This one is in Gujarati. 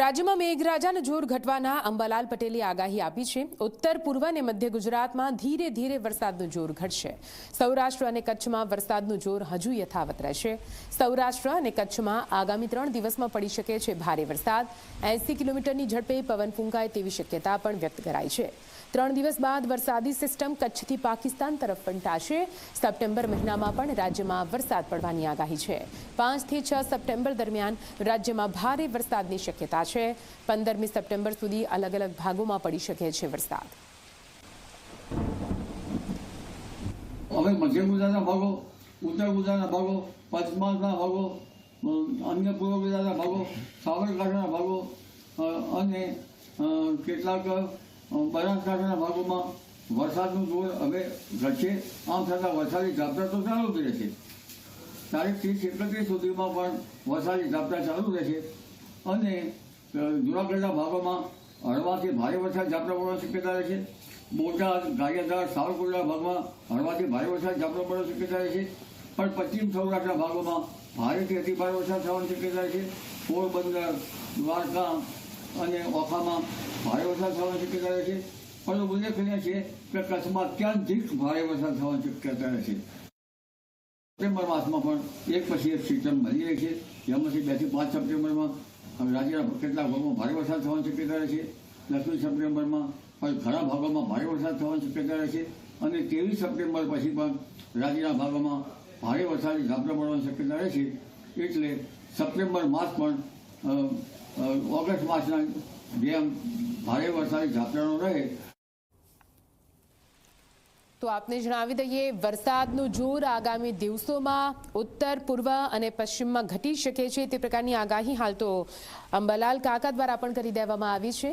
રાજ્યમાં મેઘરાજાનું જોર ઘટવાના અંબાલાલ પટેલે આગાહી આપી છે. ઉત્તર પૂર્વ અને મધ્ય ગુજરાતમાં ધીરે ધીરે વરસાદનું જોર ઘટશે. સૌરાષ્ટ્ર અને કચ્છમાં વરસાદનું જોર હજુ યથાવત રહેશે. સૌરાષ્ટ્ર અને કચ્છમાં આગામી ત્રણ દિવસમાં પડી શકે છે ભારે વરસાદ. એંસી કિલોમીટરની ઝડપે પવન ફૂંકાય તેવી શક્યતા પણ વ્યક્ત કરાઈ છે. ત્રણ દિવસ બાદ વરસાદી સિસ્ટમ કચ્છથી પાકિસ્તાન તરફ ફંટાશે સપ્ટેમ્બર મહિનામાં પણ રાજ્યમાં વરસાદ પડવાની આગાહી છે. પાંચથી છ સપ્ટેમ્બર દરમિયાન રાજ્યમાં ભારે વરસાદની શક્યતા છે. પંદરમી સપ્ટેમ્બર સુધી અલગ અલગ ભાગોમાં પડી શકે છે વરસાદ. હવે મધ્ય ગુજરાતના ભાગો, ઉત્તર ગુજરાતના ભાગો પંચમહાલના ભાગો, અન્ય પૂર્વ ગુજરાતના ભાગો, સાબરકાંઠાના ભાગો અને કેટલાક બનાસકાંઠાના ભાગોમાં વરસાદનું જોર હવે ઘટશે. આમ છતાં વરસાદી ઝાપટા તો ચાલુ જ રહેશે. તારીખ ત્રીસ એકત્રીસ સુધીમાં પણ વરસાદી ઝાપટા ચાલુ રહેશે. અને જૂનાગઢના ભાગોમાં હળવાથી ભારે વરસાદ ઝાપટા પડવાની શક્યતા રહેશે બોટાદ ગારિયાધાર સાવરકુંડલા ભાગમાં હળવાથી ભારે વરસાદ ઝાપટા પડવાની શક્યતા રહેશે પણ પશ્ચિમ સૌરાષ્ટ્રના ભાગોમાં ભારેથી અતિ ભારે વરસાદ થવાની શક્યતા રહેશે પોરબંદર, દ્વારકા અને ઓખામાં ભારે વરસાદ થવાની શક્યતા રહેશે પરંતુ કર્યા છે કે કચ્છમાં અત્યંતિક ભારે વરસાદ થવાની શક્યતા રહેશે સપ્ટેમ્બર માસમાં પણ એક પછી એક સિસ્ટમ બની રહી છે. જેમાંથી બેથી પાંચ સપ્ટેમ્બરમાં હવે રાજ્યના કેટલાક ભાગોમાં ભારે વરસાદ થવાની શક્યતા રહે છે? દસમી સપ્ટેમ્બરમાં પણ ઘણા ભાગોમાં ભારે વરસાદ થવાની શક્યતા રહે છે અને ત્રેવીસ સપ્ટેમ્બર પછી પણ રાજ્યના ભાગોમાં ભારે વરસાદી ઝાપટા પડવાની શક્યતા રહે છે એટલે સપ્ટેમ્બર માસ પણ ઓગસ્ટ માસના જેમ ભારે વરસાદી ઝાપટાનો રહે તો આપને જણાવી દઈએ, વરસાદનું જોર આગામી દિવસોમાં ઉત્તર, પૂર્વ અને પશ્ચિમમાં ઘટી શકે છે. તે પ્રકારની આગાહી હાલ તો અંબાલાલ કાકા દ્વારા પણ કરી દેવામાં આવી છે.